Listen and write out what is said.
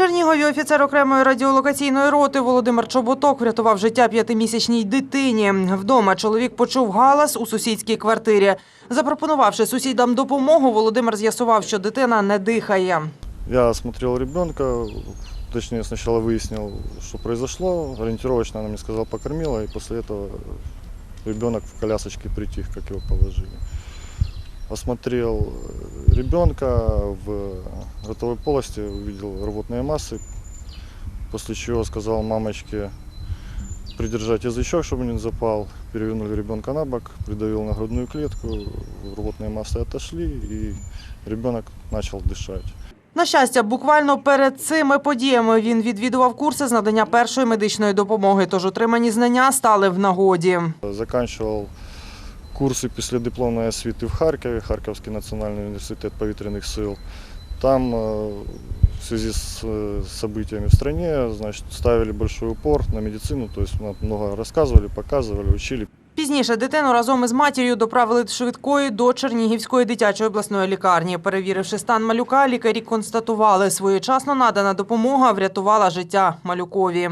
Чернігові офіцер окремої радіолокаційної роти Володимир Чоботок врятував життя п'ятимісячній дитині. Вдома чоловік почув галас у сусідській квартирі. Запропонувавши сусідам допомогу, Володимир з'ясував, що дитина не дихає. Я осмотрел ребенка, точнее сначала выяснил, что произошло. Ориентировочно она мне сказала, покормила, и после этого ребенок в колясочке притих, как его положили. Осмотрел э, ребенка в ротовой полости, увидел рвотные массы, после чего сказал мамочке придержать язычок, чтобы не запал. Перевернули ребенка на бок, придавил на грудную клетку, рвотные массы отошли, и ребенок начал дышать. На щастя, буквально перед цими подіями він відвідував курси з надання першої медичної допомоги, тож отримані знання стали в нагоді. Заканчивал курси післядипломної освіти в Харкові, Харківський національний університет повітряних сил. Там э, в связи с э, событиями в стране, значит, ставили большой упор на медицину, то есть мы много рассказывали, показывали, учили. Пізніше дитину разом із матір'ю доправили швидкої до Чернігівської дитячої обласної лікарні. Перевіривши стан малюка, лікарі констатували, своєчасно надана допомога врятувала життя малюкові.